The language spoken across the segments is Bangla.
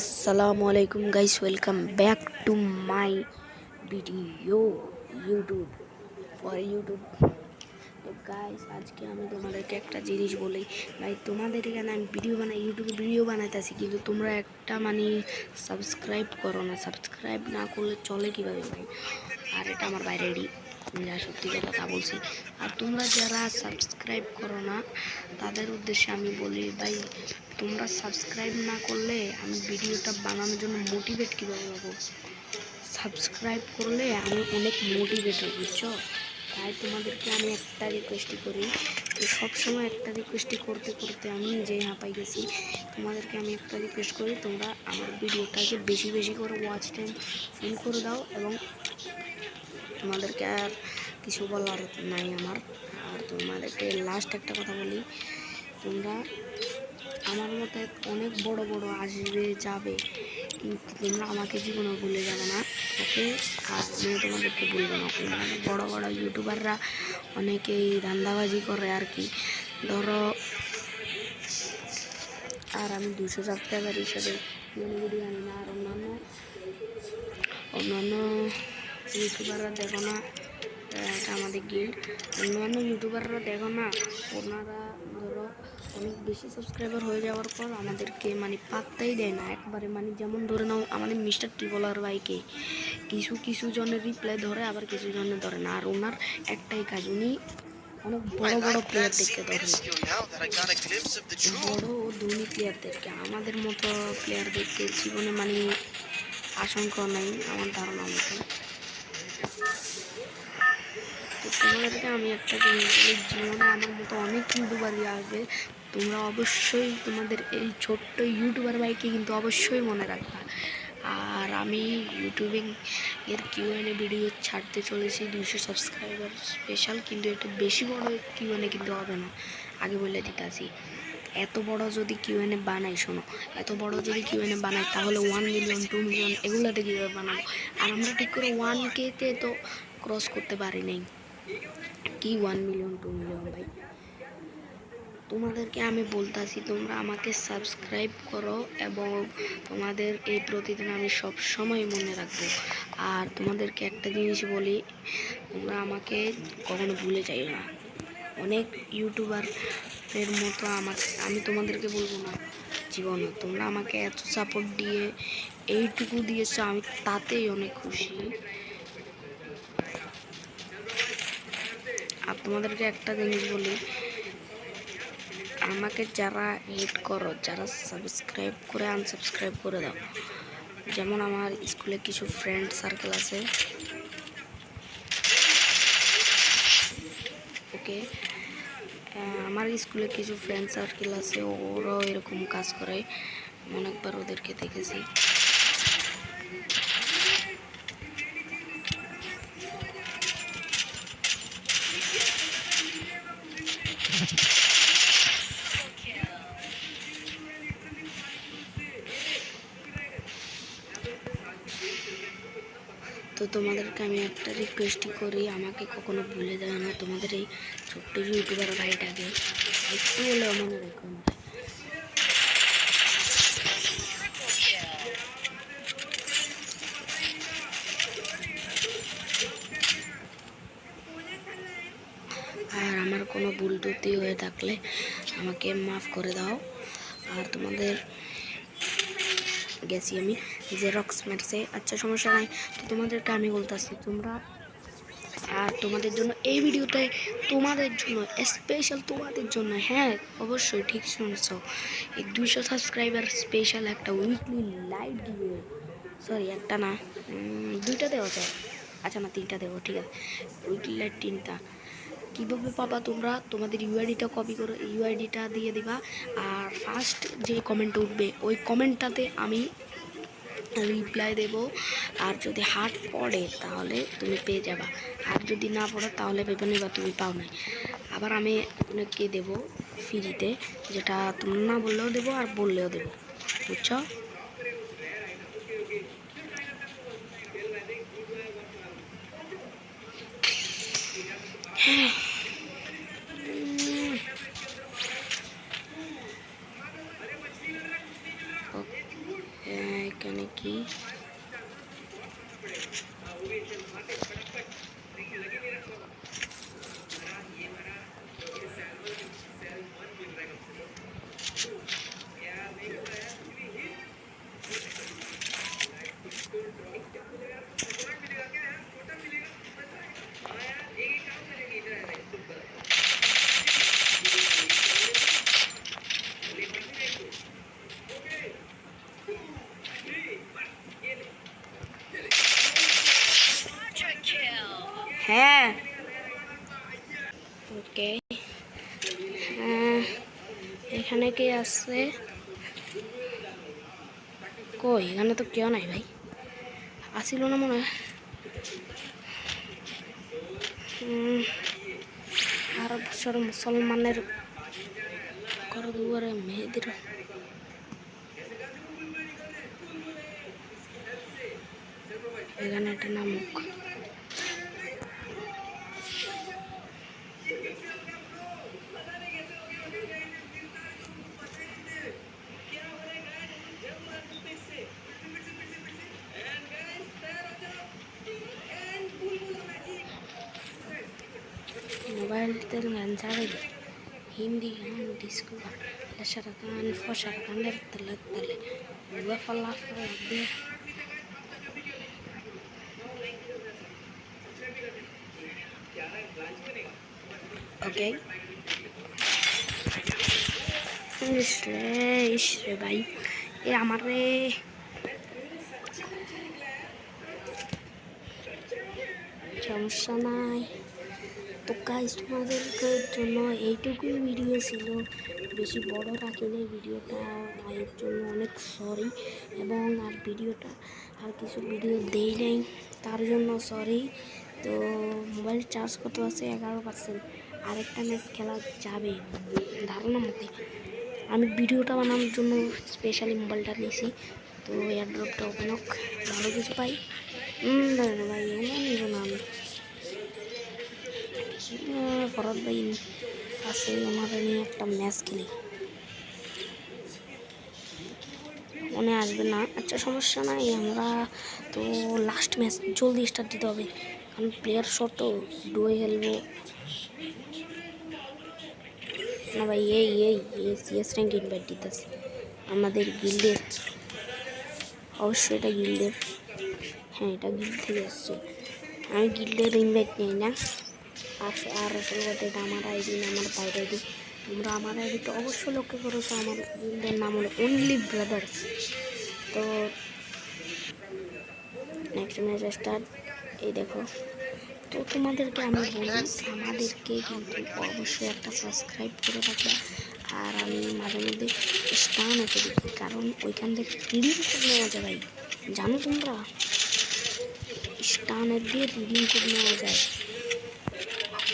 আসসালামু আলাইকুম guys welcome back to my video YouTube for YouTube তো গাইস আজকে আমি তোমাদেরকে একটা জিনিস বলি। ভাই, তোমাদের এখানে আমি ভিডিও বানাই ইউটিউবে ভিডিও বানাইতেছি, কিন্তু তোমরা একটা মানে সাবস্ক্রাইব করো না। সাবস্ক্রাইব না করলে চলে কীভাবে ভাই? আর এটা আমার বাইরেরই যা সত্যি কথা বলছি। আর তোমরা যারা সাবস্ক্রাইব করো না, তাদের উদ্দেশ্যে আমি বলি, ভাই, তোমরা সাবস্ক্রাইব না করলে আমি ভিডিওটা বানানোর জন্য মোটিভেট কীভাবে হব? সাবস্ক্রাইব করলে আমি অনেক মোটিভেট হই, বুঝছ? তাই তোমাদেরকে আমি একটা রিকোয়েস্টই করি তো সবসময় একটা রিকোয়েস্টই করতে করতে আমি নিজেই হাঁপাই গেছি। তোমাদেরকে আমি একটা রিকোয়েস্ট করি, তোমরা আমার ভিডিওটাকে বেশি বেশি করে ওয়াচ টাইম ফুল করে দাও এবং তোমাদেরকে আর কিছু বলার নাই আমার। আর তোমাদেরকে লাস্ট একটা কথা বলি। তোমরা আমার মতে অনেক বড় বড় আসবে, যাবে, কিন্তু তোমরা আমাকে জীবনে ভুলে যাবে না, ওকে? আর আমিও তোমাদেরকে বলব না তোমরা বড় বড় ইউটিউবাররা অনেকেই ধান্দাবাজি করে আর কি। ধরো, আর আমি দুশো সাবস্ক্রাইবার হিসেবে মনে ভিডিও আনি না, আর অন্যান্য অন্যান্য ইউটিউবাররা দেখো না এটা আমাদের গিল্ড অন্যান্য ইউটিউবাররা দেখো না, ওনারা ধরো অনেক বেশি সাবস্ক্রাইবার হয়ে যাওয়ার পর আমাদেরকে মানে পাত্তাই দেয় না। একবারে মানে যেমন ধরে নাও, আমাদের মিস্টার টিবলার ভাইকে? কিছু কিছু জনের রিপ্লাই ধরে, আবার কিছু জনের ধরে না। আর ওনার একটাই কাজ, উনি অনেক বড় বড় প্লেয়ারদেরকে ধরে। বড় ও ধনী প্লেয়ারদেরকে আমাদের মতো প্লেয়ারদেরকে জীবনে মানে আশঙ্কা নাই, আমার ধারণা মতো তো তোমাদেরকে আমি একটা জীবনে আমার মতো অনেক ইউটিউবারই আসবে। তোমরা অবশ্যই তোমাদের এই ছোট্ট ইউটিউবার ভাইকে কিন্তু অবশ্যই মনে রাখবা। আর আমি ইউটিউবিং এর কিউএনএ ভিডিও ছাড়তে চলেছি দুশো সাবস্ক্রাইবার স্পেশাল কিন্তু এটা বেশি বড় কিউএনএ কিন্তু হবে না। আগে বলে দিতে আসি এত বড় যদি কিউএনএ বানাই, শোনো, এত বড় যদি কিউএনএ বানাই, তাহলে ওয়ান মিলিয়ন টু মিলিয়ন এগুলোতে কীভাবে বানাবো? আর আমরা ঠিক করে ওয়ান কেতে তো ক্রস করতে পারি নাই। কি ওয়ান মিলিয়ন টু মিলিয়ন ভাই? তোমাদেরকে আমি বলতাছি, তোমরা আমাকে সাবস্ক্রাইব করো এবং তোমাদের এই প্রতিদিন আমি সব সময় মনে রাখব। আর তোমাদেরকে একটা জিনিস বলি, তোমরা আমাকে কখনো ভুলে যাইও না। অনেক ইউটিউবার এর মতো আমাকে, আমি তোমাদেরকে বলব না, জীবনে তোমরা আমাকে এত সাপোর্ট দিয়ে, এইটুকু দিয়েছ, আমি তাতেই অনেক খুশি। আর তোমাদেরকে একটা জিনিস বলি, আমাকে যারা হিট করো, যারা সাবস্ক্রাইব করে আনসাবস্ক্রাইব করে দাও, যেমন আমার স্কুলে কিছু ফ্রেন্ড সার্কেল আছে ওকে আমার স্কুলে কিছু ফ্রেন্ড সার্কেল আছে, ওরাও এরকম কাজ করে, অনেকবার ওদেরকে দেখেছি। তোমাদেরকে আমি একটা রিকোয়েস্টই করি, আমাকে কখনো ভুলে দেয় না। তোমাদের এই ছোট্ট ইউটিউবার ভাইটাকে একটু হলেও মনে রেখো আর আমার কোনো ভুল ত্রুটি হয়ে থাকলে আমাকে মাফ করে দাও। আর তোমাদের গেছি আমি। জেরক্স মারছে। আচ্ছা সমস্যা নাই। তো তোমাদেরকে আমি বলতেছি, তোমরা, আর তোমাদের জন্য এই ভিডিওতে তোমাদের জন্য স্পেশাল তোমাদের জন্য হ্যাঁ অবশ্যই, ঠিক শুনছ। এই দুশো সাবস্ক্রাইবার স্পেশাল একটা উইকলি লাইভ গিভে সরি একটা না দুইটা দেওয়া যায়। আচ্ছা না, তিনটা দেবো ঠিক আছে। উইকলি লাইভ তিনটা। কীভাবে পাবা তোমরা? তোমাদের ইউআইডিটা কপি করে ইউআইডিটা দিয়ে দিবা। আর ফার্স্ট যে কমেন্ট উঠবে, ওই কমেন্টটাতে আমি রিপ্লাই দেব। আর যদি হাট পড়ে, তাহলে তুমি পেয়ে যাবা। আর যদি না পড়ে, তাহলে ভেবে নেবা তুমি পাও নাই। আবার আমি অনেককে দেব ফ্রিতে যেটা তোমরা না বললেও দেবো, আর বললেও দেবো। বুঝছ হ্যাঁ এখানে কি হ্যাঁ। ওকে। এখানে কি আছে? কই? এখানে তো কেউ নাই ভাই। আসিল না মনে আরব বছর মুসলমানের ঘর দুয়ারে মেয়েদের এখানে একটা নামক মোবাইল তেল গান ছাড়ে হিন্দি গান ডিস্কো গান লেসার গান ফসার গানের তলে তলে হুয়া ফালা দে ওকে ইস রে ইস রে ভাই এ আমার রে সমস্যা নাই তো গাইজ তোমাদেরকে জন্য এইটুকুই ভিডিও ছিল। বেশি বড় রাখিনি ভিডিওটা এর জন্য অনেক সরি এবং আর ভিডিওটা আর কিছু ভিডিও দেই নাই, তার জন্য সরি তো মোবাইল চার্জ কত আছে? এগারো পার্সেন্ট আরেকটা ম্যাচ খেলা যাবে, ধারণা মতে। আমি ভিডিওটা বানানোর জন্য স্পেশালি মোবাইলটা নিয়েছি, তো এয়ারড্রপটা হোক, ভালো কিছু পাই। ভাই, এমন নিব আমি। ভরত ভাই আছে ওনারা নিয়ে একটা ম্যাচ খেলি। মনে আসবে না। আচ্ছা সমস্যা নাই, আমরা তো লাস্ট ম্যাচ জলদি স্টার্ট দিতে হবে, কারণ প্লেয়ার শট তো ডুয়ে খেলব না ভাই, এই এই এই সিএস র্যাঙ্ক ইনভাইট দিতেছে। আমাদের গিল্ডের অবশ্যই এটা গিল্ডের হ্যাঁ এটা গিল্ড থেকে আসছে আমি গিল্ডের ইনভাইট নিই না। আর আর আসল কথা আমার আইডি, আমার বাইরে আইডি। তোমরা আমার আইডিতে অবশ্যই লক্ষ্য করেছ, আমার নাম হলো অনলি ব্রাদার্স তো নেক্সট ম্যাচ স্টার্ট এই দেখো। তো তোমাদেরকে আমি বলি, আমাদেরকে কিন্তু অবশ্যই একটা সাবস্ক্রাইব করে রাখবে। আর আমি মাঝে মধ্যে স্টান এসে দেখি কারণ ওইখান থেকে রিডিং করে নেওয়া যায় ভাই। জানো তোমরা? স্টানের দিয়ে রিডিং করে নেওয়া যায়।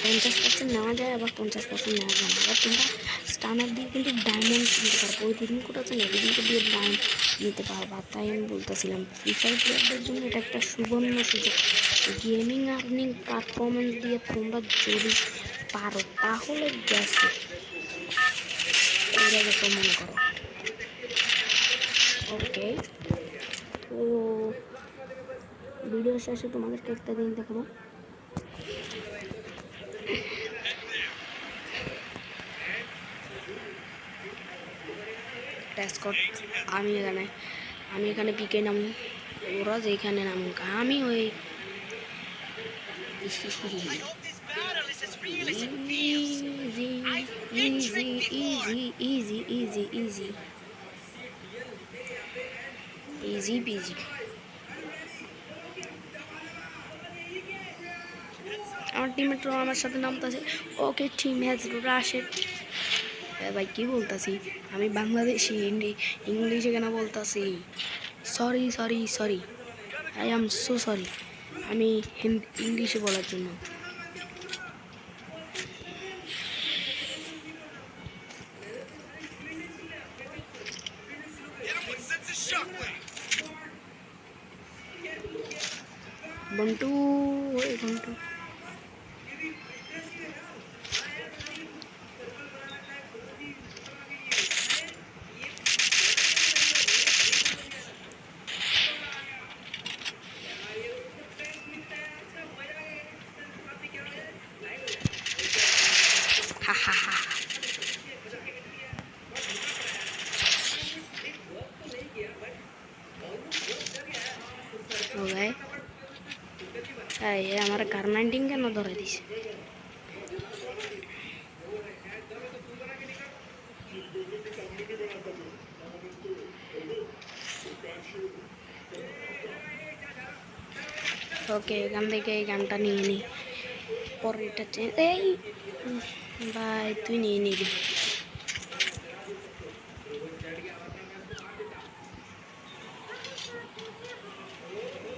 পঞ্চাশ পার্সেন্ট নেওয়া যায় আবার পঞ্চাশ পার্সেন্ট নেওয়া যায় আবার তোমরা স্টানার দিয়ে কিন্তু ডায়মন্ড কিনতে পারব ওই রিডিং কোড আছে না? রিডিং দিয়ে ডায়মন্ড নিতে পারবা। তাই আমি বলতেছিলাম ফ্রি ফায়ার প্লেয়ারদের জন্য এটা একটা সুবর্ণ সুযোগ। গেমিং আর্নিং পারফরমেন্স দিয়ে তোমরা যদি পারো, তাহলে গেছে গেছে মনে করো। ওকে তো ভিডিও শেষে তোমাদেরকে একটা দিন দেখাবো। ট্যাসকট আমি এখানে আমি এখানে পিকে নাম ওরা যেখানে নামুক আমি ওই আমার টিমেটও আমার সাথে নামতেছে ওকে টিম হ্যাজ রাশেড ভাই, কি বলতাছি? আমি বাংলাদেশি, হিন্দি, ইংলিশে কেন বলতাছি? Sorry sorry sorry I am so sorry আমি হিন্দি ইংলিশে বলার জন্য। বন্টু ওই বন্টু এই এ আমার নাইনটিন কেন ধরে দিছে? ওকে এখান থেকে এই গানটা নিয়ে নিই পরে এটা এই, ভাই, তুই নিয়ে নিবি।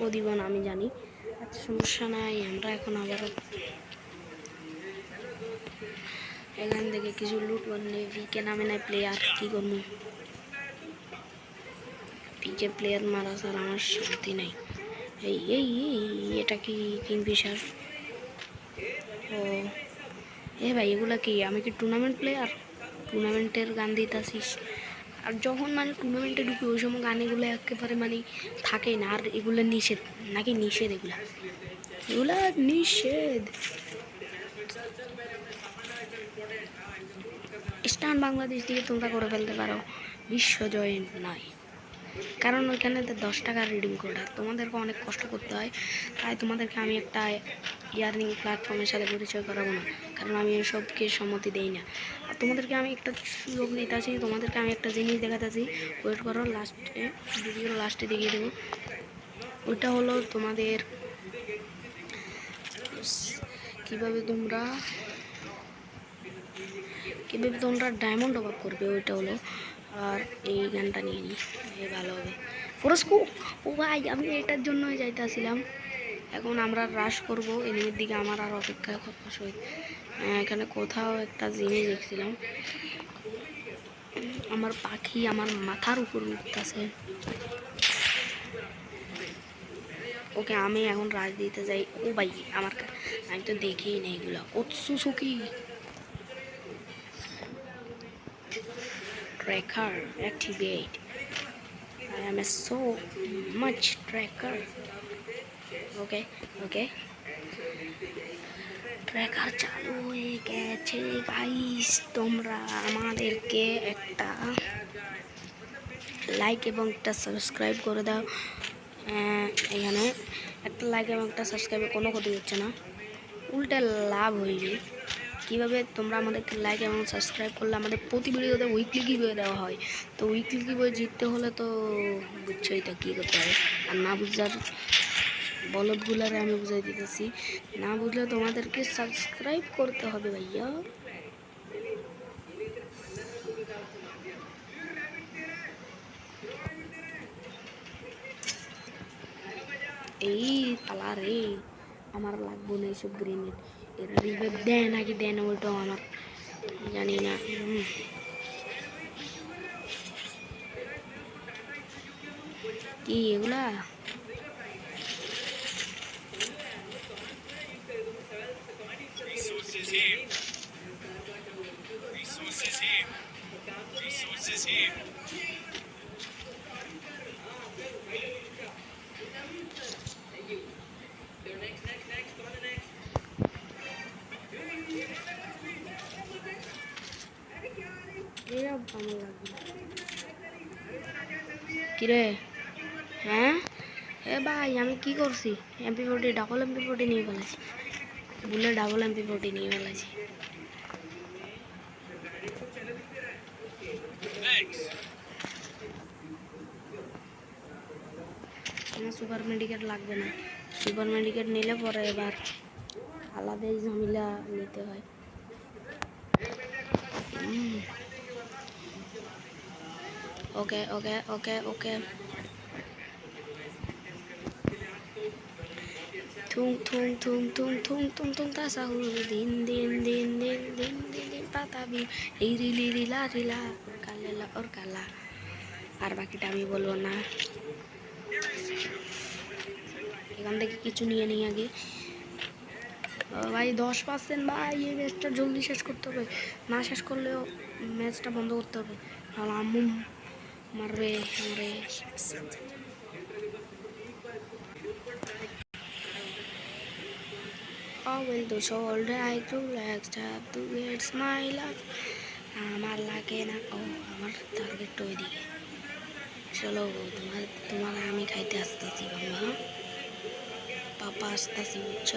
ও দিব না, আমি জানি। সমস্যা নাই, আমরা এখন আবারও এখান থেকে কিছু লুট করলে ভিকে নামে নাই প্লেয়ার কি করব? ভিকে প্লেয়ার মারা স্যার আমার শান্তি নাই। এই এই এটা কি কিংফিশার ও, এ ভাই, এগুলা কি? আমি কি টুর্নামেন্ট প্লেয়ার টুর্নামেন্টের গান দিতেছিস? আর যখন মানে টুর্নামেন্টে ঢুকি, ওই সময় গানগুলো একেবারে মানে থাকে না, আর এগুলো নিষেধ, নাকি নিষেধ এগুলো? এগুলো নিষেধ। স্টান বাংলাদেশ দিয়ে তোমরা করে ফেলতে পারো বিশ্ব জয় নয়। কারণ ওইখানে দশ টাকার রিডিং কোড আর তোমাদেরকে অনেক কষ্ট করতে হয়। তাই তোমাদেরকে আমি একটা ইয়ার্নিং প্ল্যাটফর্মের সাথে পরিচয় করাবো না, কারণ আমি এসবকে সম্মতি দেই না। আর তোমাদেরকে আমি একটা সুযোগ দিতেছি, তোমাদেরকে আমি একটা জিনিস দেখাতেছি ওয়েট করো লাস্টে ভিডিওর লাস্টে দেখিয়ে দেবো। ওইটা হলো তোমাদের কীভাবে তোমরা, কীভাবে তোমরা ডায়মন্ড অভাব করবে, ওইটা হলো আর এই গানটা নিয়ে নিই ভালো হবে। ফরস্কু? ও ভাই, আমি এটার জন্য যাইতে আসছিলাম এখন আমরা হ্রাস করব এনিমির দিকে আমার আর অপেক্ষা সহিত এখানে কোথাও একটা জিনিস দেখছিলাম আমার পাখি আমার মাথার উপর উঠতেছে। ওকে আমি এখন রাজ দিতে যাই। ও ভাই আমার আমি তো দেখেই নেই এগুলো। ও Suzuki tracker, activate. I am so much tracker. Okay okay. Tracker চালু হয়ে গেছে গাইস তোমরা আমাদেরকে একটা লাইক এবং একটা সাবস্ক্রাইব করে দাও। এখানে একটা লাইক এবং একটা সাবস্ক্রাইবে কোনো ক্ষতি হচ্ছে না। উল্টে লাভ হইবে। কীভাবে তোমরা আমাদেরকে লাইক এবং সাবস্ক্রাইব করলে আমাদের প্রতি ভিডিওতে উইকলি বই দেওয়া হয়। তো উইকলি বই জিততে হলে তো বুঝছোই তো কী করতে হবে। আর না বুঝার বলদগুলারে আমি বুঝাই দিতেছি। না বুঝলে তোমাদেরকে সাবস্ক্রাইব করতে হবে ভাইয়া। এই পালা রে, আমার লাগবো না এইসব গ্রেনেড রিভাইভ দেয় নাকি দেয় না ওইটাও আমার জানি না। কি এগুলা Resources here. Resources here. কিরে? হ্যাঁ? এ ভাই, আমি কি করছি? MP forty double MP forty নিয়ে ফেলেছি। বুলে ডাবল এমপি ফোর্টি নিয়ে ফেলেছি। সুপার মেডিকেট লাগবে না। সুপার মেডিকেট নিলে পরে এবার আলাদাই ঝামেলা নিতে হয়। Okay okay okay okay. Thuong থুং থুং থুং থুং থুং থুং তাসাহু দিন দিন দিন দিন দিন দিন দিন পাতাবি রিরি লিরি লা রিলা কালেলা ওর কালা। আর বাকিটা আমি বলব না। এখান থেকে কিছু নিয়ে নিই আগে। ভাই, দশ পার্সেন্ট ভাই এই ম্যাচটা জলদি শেষ করতে হবে। না শেষ করলেও ম্যাচটা বন্ধ করতে হবে। নাহলে আম্মু মারবে মারে How will the shoulder I grow like আমার লাগে না, ও আমার টার্গেট ওইদিকে। চলো তোমার তোমার আমি খাইতে আসতেছি বাবা পাপা আসতেছি, বুঝছ?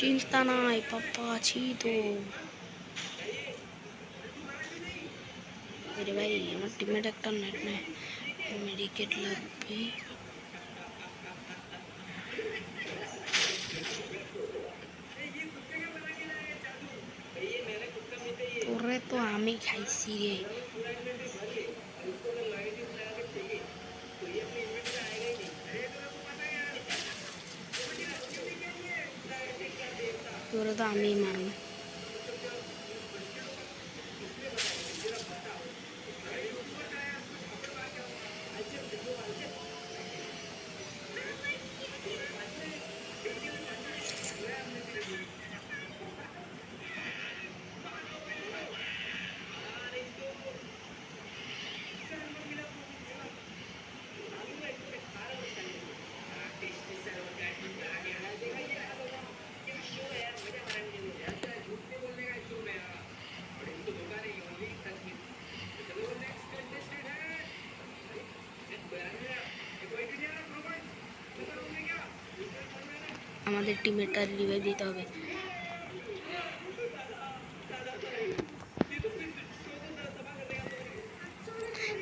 চিন্তা নাই পাপা আছি তো। আরে ভাই, আমার টিমমেট একটা নেট নেই মেডিকেট লাগবে। তোরে তো আমি খাইছি রে। তোরে তো আমি মারব। আমাদের টিমেরটা রিভাইভ দিতে হবে।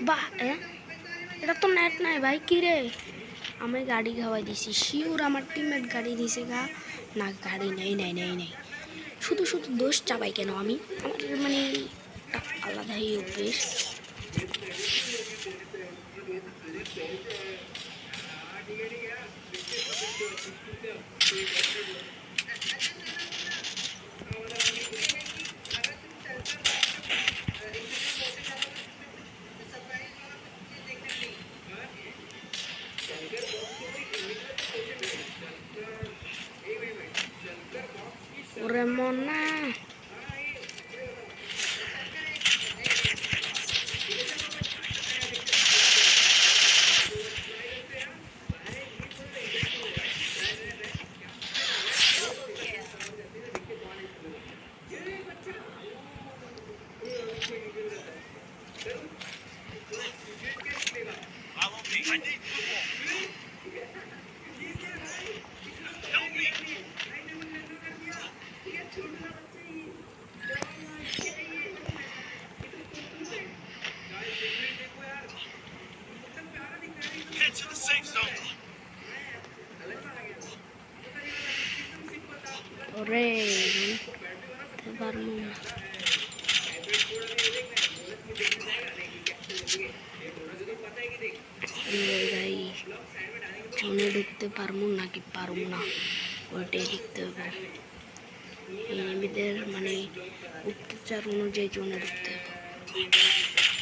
বাহ? এটা তো নেট নাই ভাই, কি রে? আমি গাড়ি খাওয়াই দিছি। শিওর আমার টিমমেট গাড়ি দিছে গা। না, গাড়ি নেই নেই নেই নেই। শুধু শুধু দোষ চাপাই কেন আমি? আমার মানে আলাদাই অভ্যেস। ওরে অত্যাচার অনুযায়ী জন্য ঢুকতে হবে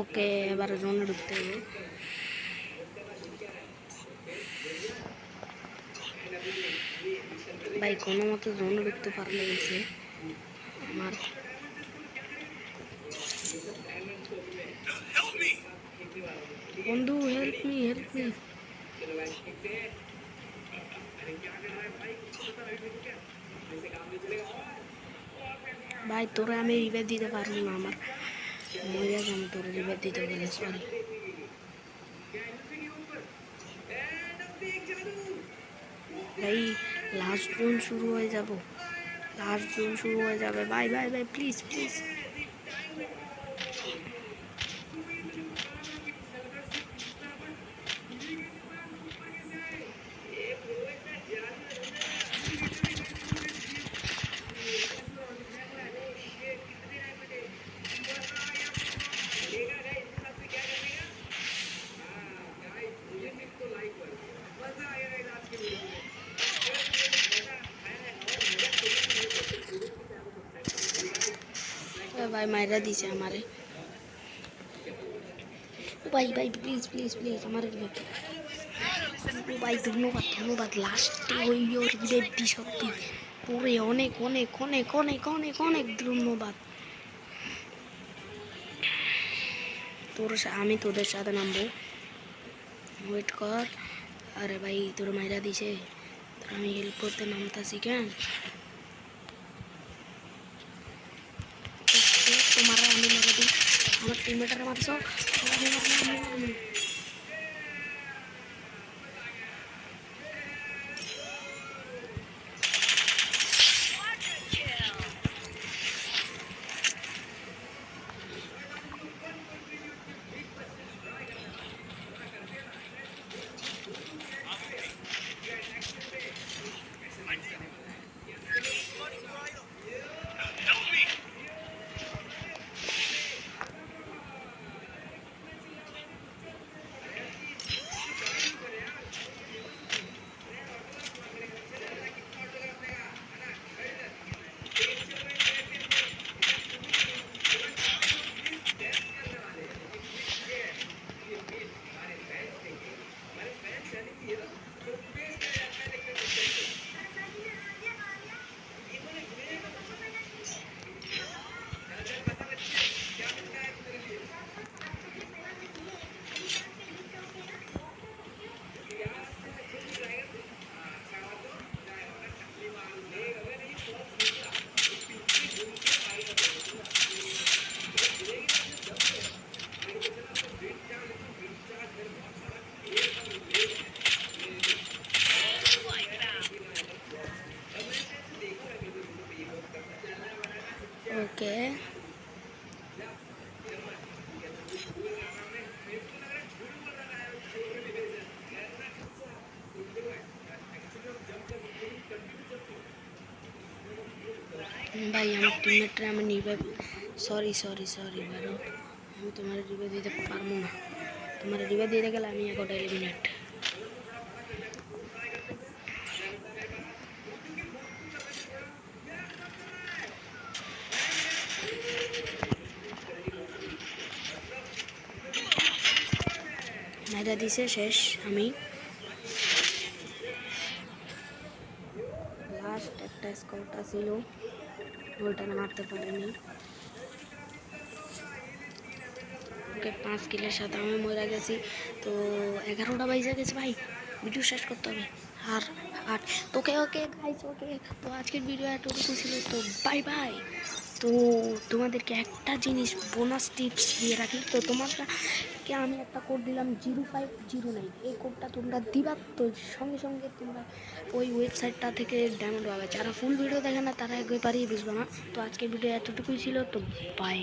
ওকে এবার জোনে ঢুকতে হবে। ভাই, কোনো মতো জোনে ঢুকতে পারলে গেছে আমার বন্ধু হেল্প মি হেল্প মি ভাই, তোরা আমি রিবেট দিতে পারব না আমার। মজা আমি তোর রিভার দিতে গেলে সরি ভাই লাস্ট জোন শুরু হয়ে যাব। লাস্ট জোন শুরু হয়ে যাবে। Bye bye bye please please মাইরা দিছে আমারে। ভাই ভাই প্লিজ প্লিজ প্লিজ আমার ভাই, ধন্যবাদ ধন্যবাদ। লাস্টে ওই ওর রিবেট দি সত্যি পরে অনেক অনেক অনেক অনেক অনেক অনেক ধন্যবাদ। তোর আমি তোদের সাথে নামবো। ওয়েট কর। আরে ভাই, তোর মাইরা দিছে। তোর আমি হেল্প করতে নামতাছি, কেন তোমার আমি মেরে দিই টিমমেটার মারছো আমি মারলাম, আমি মারলাম। Help me! ওকে টিমমেটরা আমি নিবে। সরি সরি সরি বারো আমি তোমার রিবে দিতে পারব না। তোমার রিবে দিতে গেলে আমি এখন এলিমিনেট মেরা দিছে, শেষ, আমি। লাস্ট একটা স্কোরটা ছিল ওইটা মারতে পারিনি। ওকে, পাঁচ কিলের সাথে আমি মরা গেছি। তো এগারোটা বাইজে গেছে ভাই। ভিডিও শেষ করতে হবে। আর আর তোকে, ওকে গাইজ ওকে। তো আজকের ভিডিও এতটুকু ছিল। তো বাই বাই তো তোমাদেরকে একটা জিনিস বোনাস টিপস দিয়ে রাখি। তো তোমাদেরকে আমি একটা কোড দিলাম জিরো ফাইভ জিরো নাইন এই কোডটা তোমরা দিবা, তো সঙ্গে সঙ্গে তোমরা ওই ওয়েবসাইটটা থেকে ডাউনলোড পাবে। যারা ফুল ভিডিও দেখে না, তারা একবারই বুঝবে না। তো আজকের ভিডিও এতটুকুই ছিল, তো বাই